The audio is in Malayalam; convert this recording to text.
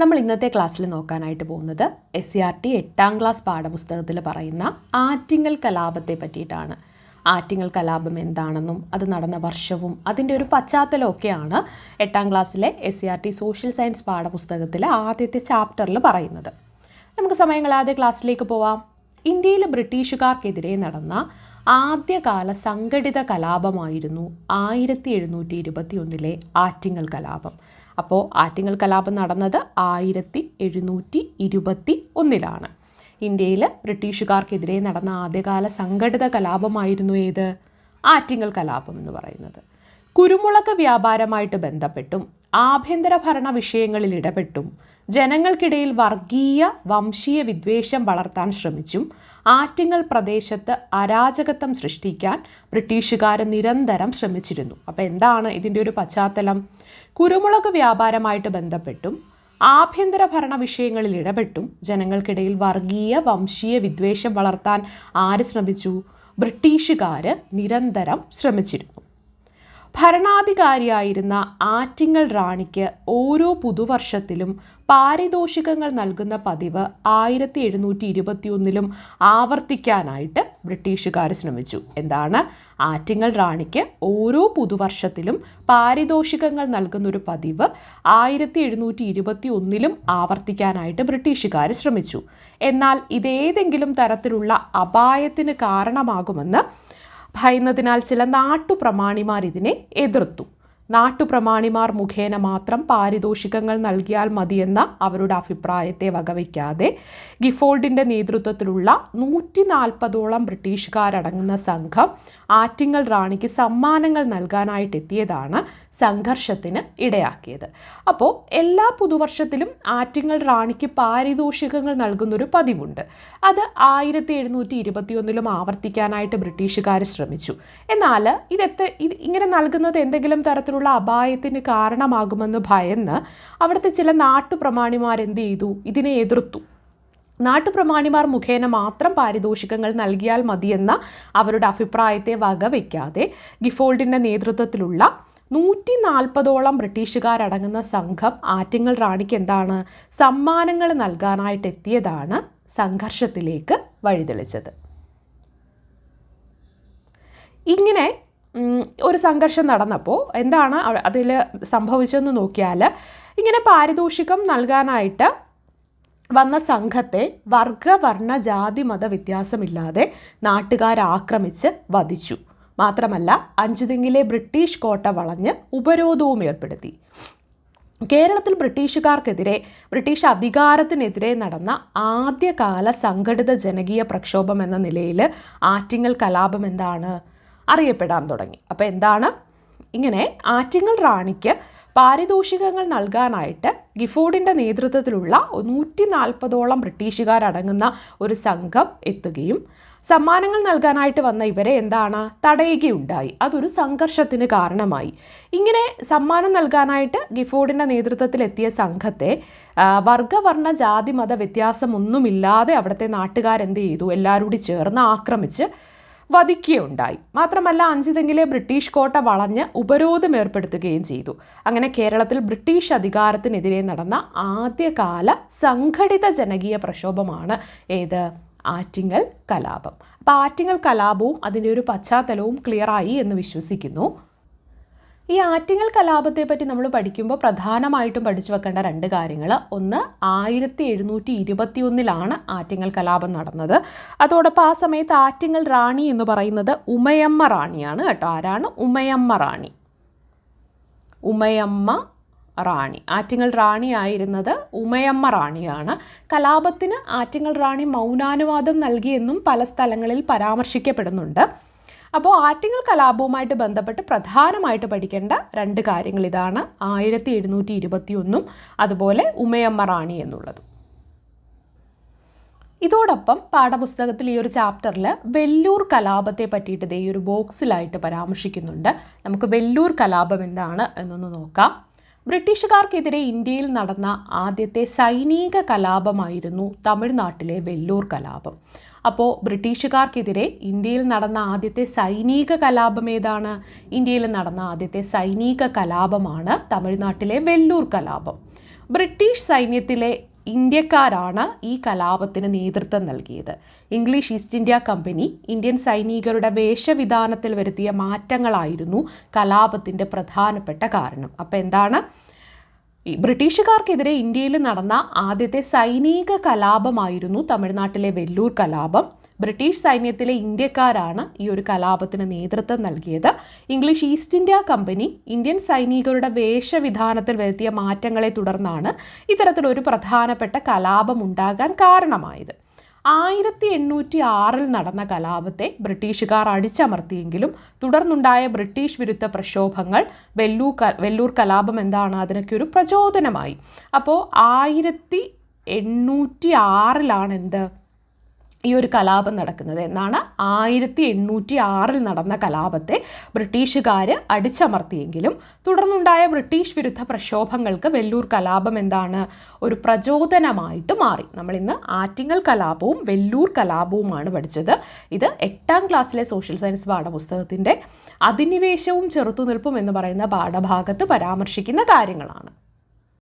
നമ്മൾ ഇന്നത്തെ ക്ലാസ്സിൽ നോക്കാനായിട്ട് പോകുന്നത് എസ് സി ആർ ടി എട്ടാം ക്ലാസ് പാഠപുസ്തകത്തിൽ പറയുന്ന ആറ്റിങ്ങൽ കലാപത്തെ പറ്റിയിട്ടാണ്. ആറ്റിങ്ങൽ കലാപം എന്താണെന്നും അത് നടന്ന വർഷവും അതിന്റെ ഒരു പശ്ചാത്തലമൊക്കെയാണ് എട്ടാം ക്ലാസ്സിലെ S C R T social science പാഠപുസ്തകത്തിലെ ആദ്യത്തെ ചാപ്റ്ററിൽ പറയുന്നത്. നമുക്ക് സമയങ്ങളാതെ ക്ലാസ്സിലേക്ക് പോവാം. ഇന്ത്യയിൽ ബ്രിട്ടീഷുകാർക്കെതിരെ നടന്ന ആദ്യകാല സംഘടിത കലാപമായിരുന്നു ആയിരത്തി എഴുന്നൂറ്റി ഇരുപത്തി ഒന്നിലെ ആറ്റിങ്ങൽ കലാപം. അപ്പോൾ ആറ്റിങ്ങൽ കലാപം നടന്നത് ആയിരത്തി എഴുന്നൂറ്റി ഇരുപത്തി ഒന്നിലാണ് ഇന്ത്യയിൽ ബ്രിട്ടീഷുകാർക്കെതിരെ നടന്ന ആദ്യകാല സംഘടിത കലാപമായിരുന്നു ഏത്? ആറ്റിങ്ങൽ കലാപം എന്ന് പറയുന്നത്. കുരുമുളക് വ്യാപാരമായിട്ട് ബന്ധപ്പെട്ടും ആഭ്യന്തര ഭരണ വിഷയങ്ങളിൽ ഇടപെട്ടും ജനങ്ങൾക്കിടയിൽ വർഗീയ വംശീയ വിദ്വേഷം വളർത്താൻ ശ്രമിച്ചും ആറ്റിങ്ങൽ പ്രദേശത്ത് അരാജകത്വം സൃഷ്ടിക്കാൻ ബ്രിട്ടീഷുകാർ നിരന്തരം ശ്രമിച്ചിരുന്നു. അപ്പോൾ എന്താണ് ഇതിന്റെ ഒരു പശ്ചാത്തലം? കുരുമുളക് വ്യാപാരമായിട്ട് ബന്ധപ്പെട്ടും ആഭ്യന്തര ഭരണ വിഷയങ്ങളിൽ ഇടപെട്ടും ജനങ്ങൾക്കിടയിൽ വർഗീയ വംശീയ വിദ്വേഷം വളർത്താൻ ആര് ശ്രമിച്ചു? ബ്രിട്ടീഷുകാർ നിരന്തരം ശ്രമിച്ചിരുന്നു. ഭരണാധികാരിയായിരുന്ന ആറ്റിങ്ങൽ റാണിക്ക് ഓരോ പുതുവർഷത്തിലും പാരിതോഷികങ്ങൾ നൽകുന്ന പതിവ് ആയിരത്തി എഴുന്നൂറ്റി ഇരുപത്തിയൊന്നിലും ആവർത്തിക്കാനായിട്ട് ബ്രിട്ടീഷുകാർ ശ്രമിച്ചു. എന്താണ്? ആറ്റിങ്ങൽ റാണിക്ക് ഓരോ പുതുവർഷത്തിലും പാരിതോഷികങ്ങൾ നൽകുന്ന ഒരു പതിവ് ആയിരത്തി എഴുന്നൂറ്റി ഇരുപത്തി ഒന്നിലും ആവർത്തിക്കാനായിട്ട് ബ്രിട്ടീഷുകാർ ശ്രമിച്ചു. എന്നാൽ ഇതേതെങ്കിലും തരത്തിലുള്ള അപായത്തിന് കാരണമാകുമെന്ന് ഭയന്നതിനാൽ ചില നാട്ടുപ്രമാണിമാർ ഇതിനെ എതിർത്തു. നാട്ടുപ്രമാണിമാർ മുഖേന മാത്രം പാരിതോഷികങ്ങൾ നൽകിയാൽ മതിയെന്ന അവരുടെ അഭിപ്രായത്തെ വകവയ്ക്കാതെ ഗിഫോൾഡിന്റെ നേതൃത്വത്തിലുള്ള നൂറ്റി നാൽപ്പതോളം ബ്രിട്ടീഷുകാരടങ്ങുന്ന സംഘം ആറ്റിങ്ങൽ റാണിക്ക് സമ്മാനങ്ങൾ നൽകാനായിട്ട് എത്തിയതാണ് സംഘർഷത്തിന് ഇടയാക്കിയത്. അപ്പോൾ എല്ലാ പുതുവർഷത്തിലും ആറ്റിങ്ങൽ റാണിക്ക് പാരിതോഷികങ്ങൾ നൽകുന്നൊരു പതിവുണ്ട്. അത് ആയിരത്തി എഴുന്നൂറ്റി ഇരുപത്തിയൊന്നിലും ആവർത്തിക്കാനായിട്ട് ബ്രിട്ടീഷുകാർ ശ്രമിച്ചു. എന്നാൽ ഇതെത്ര ഇത് ഇങ്ങനെ നൽകുന്നത് എന്തെങ്കിലും തരത്തിലുള്ള അപായത്തിന് കാരണമാകുമെന്ന് ഭയന്ന് അവിടുത്തെ ചില നാട്ടുപ്രമാണിമാർ എന്ത് ചെയ്തു? ഇതിനെ എതിർത്തു. നാട്ടുപ്രമാണിമാർ മുഖേന മാത്രം പാരിതോഷികങ്ങൾ നൽകിയാൽ മതിയെന്ന അവരുടെ അഭിപ്രായത്തെ വകവയ്ക്കാതെ ഗിഫോൾഡിന്റെ നേതൃത്വത്തിലുള്ള നൂറ്റി നാൽപ്പതോളം ബ്രിട്ടീഷുകാരടങ്ങുന്ന സംഘം ആറ്റിങ്ങൽ റാണിക്ക് എന്താണ് സമ്മാനങ്ങൾ നൽകാനായിട്ട് എത്തിയതാണ് സംഘർഷത്തിലേക്ക് വഴിതെളിച്ചത്. ഇങ്ങനെ ഒരു സംഘർഷം നടന്നപ്പോൾ എന്താണ് അതിൽ സംഭവിച്ചതെന്ന് നോക്കിയാൽ ഇങ്ങനെ പാരിതോഷികം നൽകാനായിട്ട് വന്ന സംഘത്തെ വർഗവർണ ജാതി മത വ്യത്യാസമില്ലാതെ നാട്ടുകാരാക്രമിച്ച് വധിച്ചു. മാത്രമല്ല അഞ്ചുതെങ്ങിലെ ബ്രിട്ടീഷ് കോട്ട വളഞ്ഞ് ഉപരോധവും ഏർപ്പെടുത്തി. കേരളത്തിൽ ബ്രിട്ടീഷുകാർക്കെതിരെ ബ്രിട്ടീഷ് അധികാരത്തിനെതിരെ നടന്ന ആദ്യകാല സംഘടിത ജനകീയ പ്രക്ഷോഭം എന്ന നിലയിൽ ആറ്റിങ്ങൽ കലാപം എന്താണ്? അറിയപ്പെടാൻ തുടങ്ങി. അപ്പോൾ എന്താണ്? ഇങ്ങനെ ആറ്റിങ്ങൽ റാണിക്ക് പാരിതോഷികങ്ങൾ നൽകാനായിട്ട് ഗിഫോർഡിന്റെ നേതൃത്വത്തിലുള്ള നൂറ്റി നാൽപ്പതോളം ബ്രിട്ടീഷുകാരടങ്ങുന്ന ഒരു സംഘം എത്തുകയും സമ്മാനങ്ങൾ നൽകാനായിട്ട് വന്ന ഇവരെ എന്താണ്? തടയുകയുണ്ടായി. അതൊരു സംഘർഷത്തിന് കാരണമായി. ഇങ്ങനെ സമ്മാനം നൽകാനായിട്ട് ഗിഫോർഡിന്റെ നേതൃത്വത്തിൽ എത്തിയ സംഘത്തെ വർഗവർണ ജാതി മത വ്യത്യാസമൊന്നുമില്ലാതെ അവിടുത്തെ നാട്ടുകാരെന്ത് ചെയ്തു? എല്ലാവരും ചേർന്ന് ആക്രമിച്ച് വധിക്കുകയുണ്ടായി. മാത്രമല്ല അഞ്ചുതെങ്ങിലെ ബ്രിട്ടീഷ് കോട്ട വളഞ്ഞ് ഉപരോധം ഏർപ്പെടുത്തുകയും ചെയ്തു. അങ്ങനെ കേരളത്തിൽ ബ്രിട്ടീഷ് അധികാരത്തിനെതിരെ നടന്ന ആദ്യകാല സംഘടിത ജനകീയ പ്രക്ഷോഭമാണ് ഏത്? ആറ്റിങ്ങൽ കലാപം. അപ്പോൾ ആറ്റിങ്ങൽ കലാപവും അതിന്റെ ഒരു പശ്ചാത്തലവും ക്ലിയറായി എന്ന് വിശ്വസിക്കുന്നു. ഈ ആറ്റിങ്ങൽ കലാപത്തെ പറ്റി നമ്മൾ പഠിക്കുമ്പോൾ പ്രധാനമായിട്ടും പഠിച്ചു വെക്കേണ്ട രണ്ട് കാര്യങ്ങൾ ഒന്ന് ആയിരത്തി എഴുന്നൂറ്റി ഇരുപത്തി ഒന്നിലാണ് ആറ്റിങ്ങൽ കലാപം നടന്നത്. അതോടൊപ്പം ആ സമയത്ത് ആറ്റിങ്ങൽ റാണി എന്ന് പറയുന്നത് ഉമയമ്മ റാണിയാണ് കേട്ടോ. ആരാണ്? ഉമയമ്മ റാണി. ഉമയമ്മ റാണി. ആറ്റിങ്ങൽ റാണി ആയിരുന്നത് ഉമയമ്മ റാണിയാണ്. കലാപത്തിന് ആറ്റിങ്ങൽ റാണി മൗനാനുവാദം നൽകിയെന്നും പല സ്ഥലങ്ങളിൽ പരാമർശിക്കപ്പെടുന്നുണ്ട്. അപ്പോൾ ആറ്റിങ്ങൽ കലാപവുമായിട്ട് ബന്ധപ്പെട്ട് പ്രധാനമായിട്ട് പഠിക്കേണ്ട രണ്ട് കാര്യങ്ങൾ ഇതാണ്. ആയിരത്തി എഴുന്നൂറ്റി ഇരുപത്തി ഒന്നും അതുപോലെ ഉമയമ്മ റാണി എന്നുള്ളതും. ഇതോടൊപ്പം പാഠപുസ്തകത്തിൽ ഈ ഒരു ചാപ്റ്ററിൽ വെല്ലൂർ കലാപത്തെ പറ്റിയിട്ട് ഈ ഒരു ബോക്സിലായിട്ട് പരാമർശിക്കുന്നുണ്ട്. നമുക്ക് വെല്ലൂർ കലാപം എന്താണ് എന്നൊന്ന് നോക്കാം. ബ്രിട്ടീഷുകാർക്കെതിരെ ഇന്ത്യയിൽ നടന്ന ആദ്യത്തെ സൈനിക കലാപമായിരുന്നു തമിഴ്നാട്ടിലെ വെല്ലൂർ കലാപം. അപ്പോൾ ബ്രിട്ടീഷുകാർക്കെതിരെ ഇന്ത്യയിൽ നടന്ന ആദ്യത്തെ സൈനിക കലാപം ഏതാണ്? ഇന്ത്യയിൽ നടന്ന ആദ്യത്തെ സൈനിക കലാപമാണ് തമിഴ്നാട്ടിലെ വെല്ലൂർ കലാപം. ബ്രിട്ടീഷ് സൈന്യത്തിലെ ഇന്ത്യക്കാരാണ് ഈ കലാപത്തിന് നേതൃത്വം നൽകിയത്. English East India Company Indian സൈനികരുടെ വേഷവിധാനത്തിൽ വരുത്തിയ മാറ്റങ്ങളായിരുന്നു കലാപത്തിന്റെ പ്രധാനപ്പെട്ട കാരണം. അപ്പോൾ എന്താണ്? ബ്രിട്ടീഷുകാർക്കെതിരെ ഇന്ത്യയിൽ നടന്ന ആദ്യത്തെ സൈനിക കലാപമായിരുന്നു തമിഴ്നാട്ടിലെ വെല്ലൂർ കലാപം. ബ്രിട്ടീഷ് സൈന്യത്തിലെ ഇന്ത്യക്കാരാണ് ഈ ഒരു കലാപത്തിന് നേതൃത്വം നൽകിയത്. English East India Company Indian സൈനികരുടെ വേഷവിധാനത്തിൽ വരുത്തിയ മാറ്റങ്ങളെ തുടർന്നാണ് ഇത്തരത്തിലൊരു പ്രധാനപ്പെട്ട കലാപം ഉണ്ടാകാൻ കാരണമായത്. ആയിരത്തി എണ്ണൂറ്റി ആറിൽ നടന്ന കലാപത്തെ ബ്രിട്ടീഷുകാർ അടിച്ചമർത്തിയെങ്കിലും തുടർന്നുണ്ടായ ബ്രിട്ടീഷ് വിരുദ്ധ പ്രക്ഷോഭങ്ങൾ വെല്ലൂർ വെല്ലൂർ കലാപം എന്താണ് അതിനൊക്കെ ഒരു പ്രചോദനമായി. അപ്പോൾ ആയിരത്തി എണ്ണൂറ്റി ആറിലാണ് എന്ത്? ഈ ഒരു കലാപം നടക്കുന്നത് എന്നാണ് ആയിരത്തി എണ്ണൂറ്റി ആറിൽ നടന്ന കലാപത്തെ ബ്രിട്ടീഷുകാർ അടിച്ചമർത്തിയെങ്കിലും തുടർന്നുണ്ടായ ബ്രിട്ടീഷ് വിരുദ്ധ പ്രക്ഷോഭങ്ങൾക്ക് വെല്ലൂർ കലാപം എന്താണ് ഒരു പ്രചോദനമായിട്ട് മാറി. നമ്മൾ ഇന്ന് ആറ്റിങ്ങൽ കലാപവും വെല്ലൂർ കലാപവുമാണ് പഠിച്ചത്. ഇത് എട്ടാം ക്ലാസ്സിലെ സോഷ്യൽ സയൻസ് പാഠപുസ്തകത്തിന്റെ അധിനിവേശവും ചെറുത്തുനിൽപ്പും എന്ന് പറയുന്ന പാഠഭാഗത്ത് പരാമർശിക്കുന്ന കാര്യങ്ങളാണ്.